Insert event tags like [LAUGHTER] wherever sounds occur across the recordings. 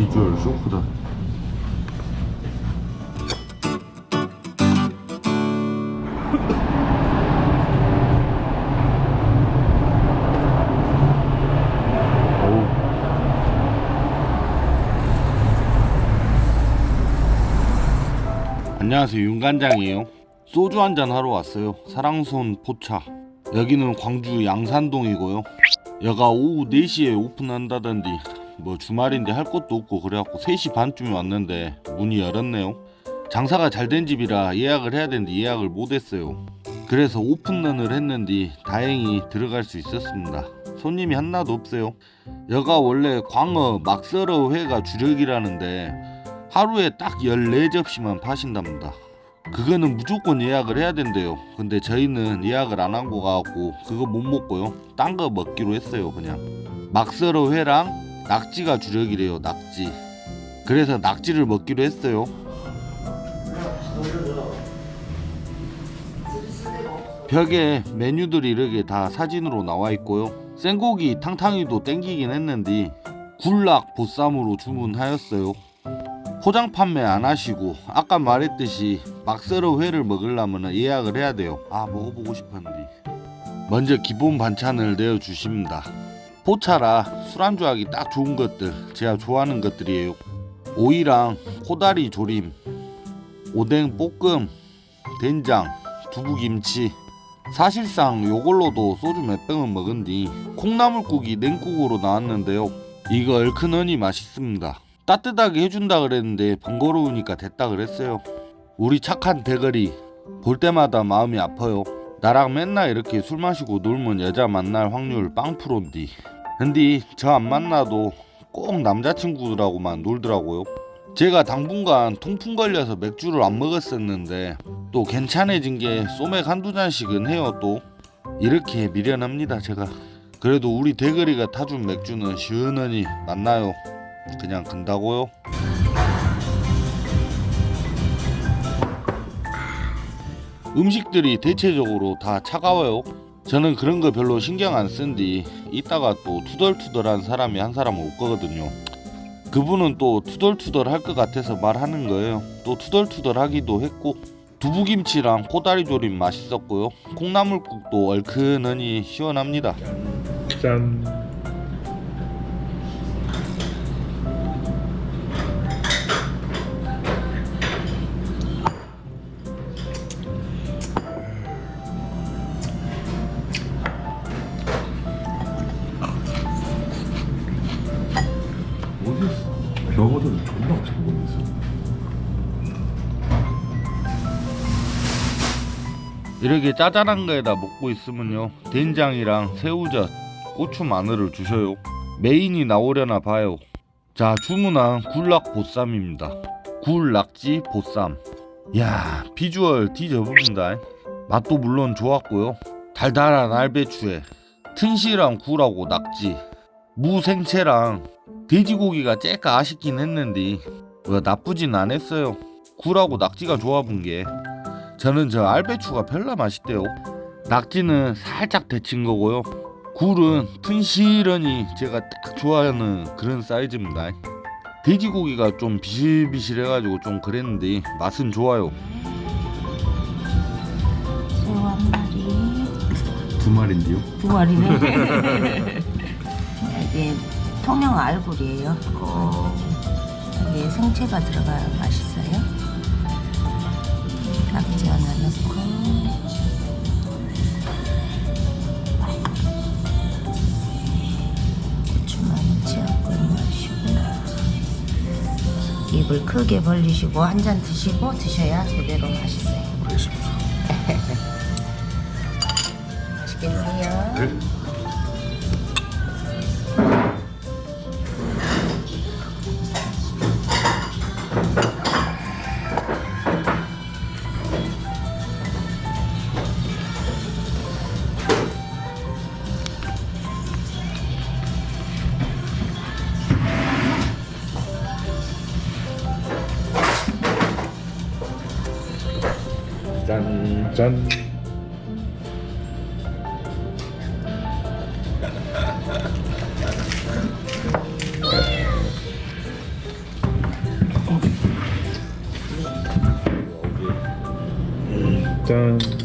비주얼 쇼크다. 안녕하세요 윤간장이에요. 소주 한잔 하러 왔어요. 사랑손 포차. 여기는 광주 양산동이고요. 여가 오후 4시에 오픈한다던디 뭐 주말인데 할 것도 없고 그래갖고 3시 반쯤에 왔는데 문이 열었네요 장사가 잘 된 집이라 예약을 해야 되는데 예약을 못했어요 그래서 오픈런을 했는데 다행히 들어갈 수 있었습니다 손님이 하나도 없어요 여가 원래 광어 막서러 회가 주력이라는데 하루에 딱 14접시만 파신답니다. 그거는 무조건 예약을 해야 된대요. 근데 저희는 예약을 안 한 거 같고 그거 못 먹고요. 딴 거 먹기로 했어요, 그냥. 막서러 회랑 낙지가 주력이래요, 낙지. 그래서 낙지를 먹기로 했어요. 벽에 메뉴들이 이렇게 다 사진으로 나와 있고요. 생고기 탕탕이도 땡기긴 했는데 굴락 보쌈으로 주문하였어요. 포장 판매 안 하시고 아까 말했듯이 막서러 회를 먹으려면 예약을 해야 돼요. 아 먹어보고 싶었는데 먼저 기본 반찬을 내어 주십니다. 포차라 술안주하기 딱 좋은 것들 제가 좋아하는 것들이에요. 오이랑 코다리 조림, 오뎅 볶음, 된장, 두부김치. 사실상 요걸로도 소주 몇 병은 먹은 뒤 콩나물국이 냉국으로 나왔는데요. 이거 얼큰하니 맛있습니다. 따뜻하게 해준다 그랬는데 번거로우니까 됐다 그랬어요. 우리 착한 대거리 볼 때마다 마음이 아파요. 나랑 맨날 이렇게 술 마시고 놀면 여자 만날 확률 빵 프로인디. 근데 저 안 만나도 꼭 남자친구들하고만 놀더라고요. 제가 당분간 통풍 걸려서 맥주를 안 먹었었는데 또 괜찮아진 게 소맥 한두 잔씩은 해요 또 이렇게 미련합니다 제가 그래도 우리 대거리가 타준 맥주는 시원하니 만나요 그냥 근다고요? 음식들이 대체적으로 다 차가워요. 저는 그런 거 별로 신경 안 쓴디 이따가 또 투덜투덜한 사람이 한 사람 올 거거든요. 그분은 또 투덜투덜 할 것 같아서 말하는 거예요. 또 투덜투덜 하기도 했고 두부김치랑 코다리 조림 맛있었고요. 콩나물국도 얼큰하니 시원합니다. 짠. 이렇게 짜잘한 거에다 먹고 있으면요 된장이랑 새우젓, 고추 마늘을 주셔요. 메인이 나오려나 봐요. 자 주문한 굴락 보쌈입니다. 굴 낙지 보쌈. 야 비주얼 뒤져봅니다. 맛도 물론 좋았고요. 달달한 알배추에 튼실한 굴하고 낙지 무 생채랑 돼지고기가 째까 아쉽긴 했는데 뭐 나쁘진 않았어요. 굴하고 낙지가 조합은 게 저는 저 알배추가 별로 맛있대요. 낙지는 살짝 데친 거고요. 굴은 튼실하니 제가 딱 좋아하는 그런 사이즈입니다. 돼지고기가 좀 비실비실해가지고 좀 그랬는데 맛은 좋아요. 새우 한 마리, 두 마리인데요? 두 마리네. [LAUGHS] 이게 통영 알굴이에요. 어. 여기에 생채가 들어가야 맛있어 크게 벌리시고 한 잔 드시고 드셔야 제대로 맛있어요. 알겠습니다. [LAUGHS] 맛있게 드세요. 네. 噔。噔。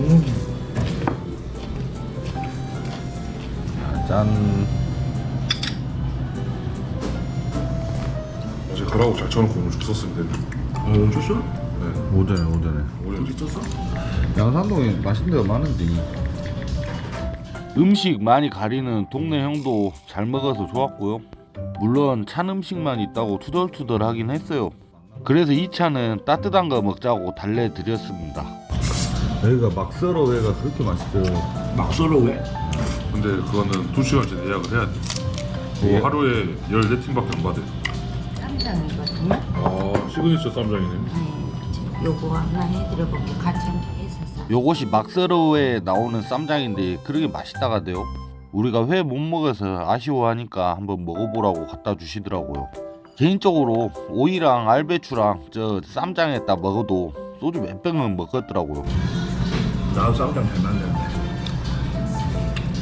짠. 짠. 짠. 어제 가라고 잘 쳐놓고 오늘 줬었으면 됐는데. 어, 멈췄어? 네. 오전에 오전에. 오늘 미쳤어? 양산동에 맛있는 데가 많은데. 음식 많이 가리는 동네 형도 잘 먹어서 좋았고요. 물론 찬 음식만 있다고 투덜투덜 하긴 했어요. 그래서 이 차는 따뜻한 거 먹자고 달래드렸습니다. 여기가 막서러회가 그렇게 맛있어요. 막 썰어 왜? 근데 그거는 2시간 전에 예약을 해야 돼. 그거 예. 하루에 14팀밖에 안 받아요. 쌈장이거든요. 아, 시그니처 쌈장이네. 네. 요거 하나 해드려보고 같이 함께 했었어. 요것이 막서러회에 나오는 쌈장인데 그렇게 맛있다가돼요. 우리가 회 못 먹어서 아쉬워하니까 한번 먹어보라고 갖다 주시더라고요. 개인적으로 오이랑 알배추랑 저 쌈장에다 먹어도 소주 몇 병은 먹었더라고요. 나도 쌈장 잘 만드는데.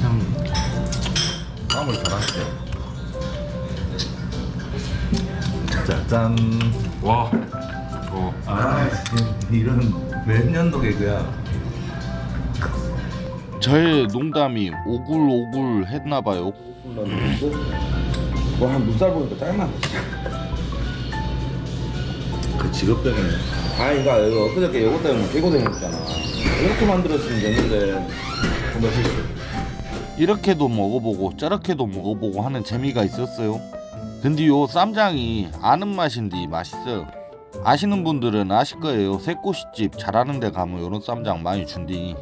형 쌈을 잘하시죠. 짜잔. 와. 어. 아, 이런 몇 년도 개그야. 저의 농담이 오굴오굴 했나봐요. 뭐한 물살 보니까 짤만 그 직업병이. 아 이거 이거 엊그저께 요거 때문에 개고생했잖아 이렇게 만들었으면 됐는데 한번 실수 이렇게도 먹어보고 저렇게도 먹어보고 하는 재미가 있었어요. 근데 요 쌈장이 아는 맛인데 맛있어요. 아시는 분들은 아실 거예요. 새꼬시집 잘하는 데 가면 요런 쌈장 많이 준디.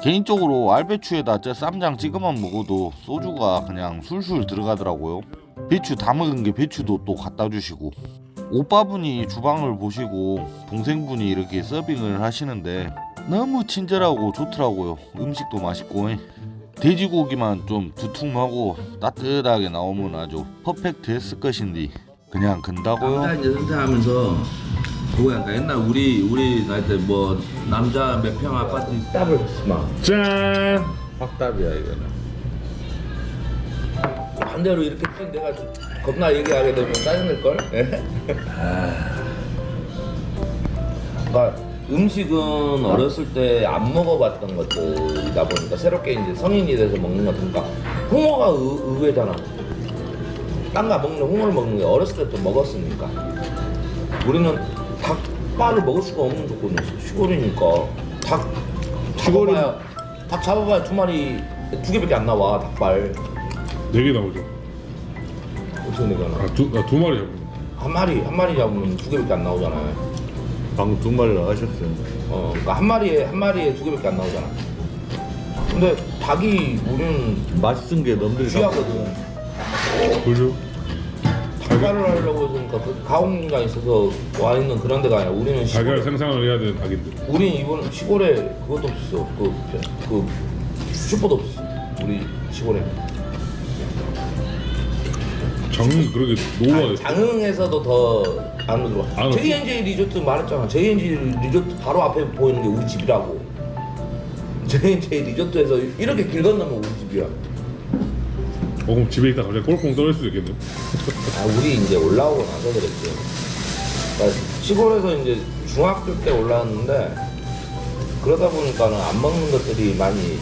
개인적으로 알배추에다 저 쌈장 찍어만 먹어도 소주가 그냥 술술 들어가더라고요. 배추 다 먹은 게 배추도 또 갖다 주시고. 오빠분이 주방을 보시고 동생분이 이렇게 서빙을 하시는데 너무 친절하고 좋더라고요. 음식도 맛있고. 돼지고기만 좀 두툼하고 따뜻하게 나오면 아주 퍼펙트 했을 것인데 그냥 근다고요? 남자 이제 은퇴하면서 그거 약간 옛날 우리 우리 나이 때 뭐 남자 몇 평 아파트 더블 막 짠. 확답이야 이거는 반대로 이렇게 찐 내가 좀 겁나 얘기하게 되면 짜증날 걸. 그러니까 음식은 어렸을 때 안 먹어봤던 것들이다 보니까 새롭게 이제 성인이 돼서 먹는 그러니까 홍어가 의, 의외잖아. 딴가 먹는 홍어를 먹는 게 어렸을 때부터 먹었으니까 우리는 닭발을 먹을 수가 없는 조건이었어 시골이니까 닭 시골은- 잡아봐야 닭 잡아봐야 두 마리 두 개밖에 안 나와 닭발 4개 나오죠. 어떻게 되잖아 아, 두, 아, 두 마리 잡는 거. 한 마리 한 마리 잡으면 두 개밖에 안 나오잖아요. 방금 두 마리 나가셨어요 어, 그러니까 한 마리에 한 마리에 두 개밖에 안 나오잖아. 근데 닭이 우리는 맛있은 게 넘들 귀하거든. 그죠? 닭발을 하려고 했으니까 그 가공기가 있어서 와 있는 그런 데가 아니라 우리는 달걀 시골에, 생산을 해야 되는 닭인데. 우리는 이번 시골에 그것도 없었어. 그, 그 슈퍼도 없었어. 우리 시골에. 장은 그렇게 아니, 장흥에서도 더 안으로 들어와. 안 JNJ 리조트 말했잖아. JNJ 리조트 바로 앞에 보이는 게 우리 집이라고. JNJ 리조트에서 이렇게 길 건너면 우리 집이야. 어, 그럼 집에 있다 갑자기 꼴콩 떨어질 수도 있겠네. 아, 우리 이제 올라오고 나서 그랬지. 그러니까 시골에서 이제 중학교 때 올라왔는데 그러다 보니까는 안 먹는 것들이 많이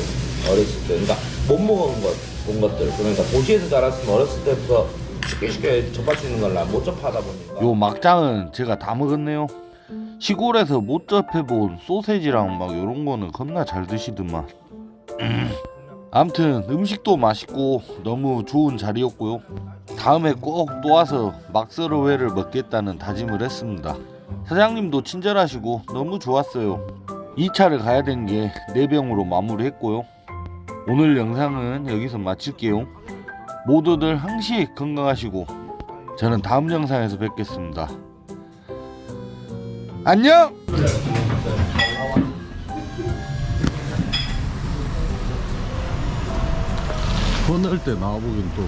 이제 어렸을 때, 그러니까 못 먹은 것, 본 것들. 그러니까 도시에서 자랐으면 어렸을 때부터 쉽게 쉽게 접할 수 있는 걸 못 접하다 보니까. 요 막장은 제가 다 먹었네요 시골에서 못 접해본 소세지랑 막 요런 거는 겁나 잘 드시더만 [CLEARS THROAT] 음. 암튼 음식도 맛있고 너무 좋은 자리였고요 다음에 꼭 또 와서 막서러회를 먹겠다는 다짐을 했습니다 사장님도 친절하시고 너무 좋았어요 2차를 가야 된게 4병으로 마무리했고요 오늘 영상은 여기서 마칠게요 모두들 항시 건강하시고 저는 다음 영상에서 뵙겠습니다. 안녕! 번 넣을 때 나와보긴 또